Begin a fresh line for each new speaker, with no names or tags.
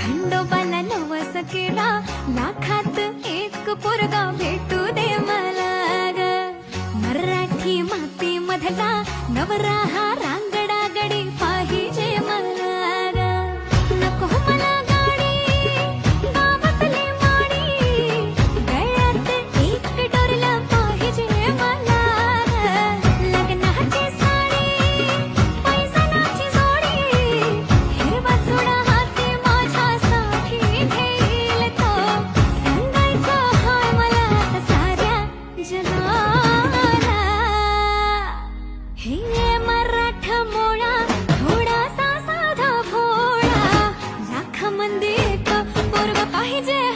खंडोबाला नवस केला. लाखात एक पोरगा भेटू दे मला ग. मराठी माती मधला नवरा हा हे मराठा मोळा थोडासा साधा भोळा लाख मंदिर पाहिजे.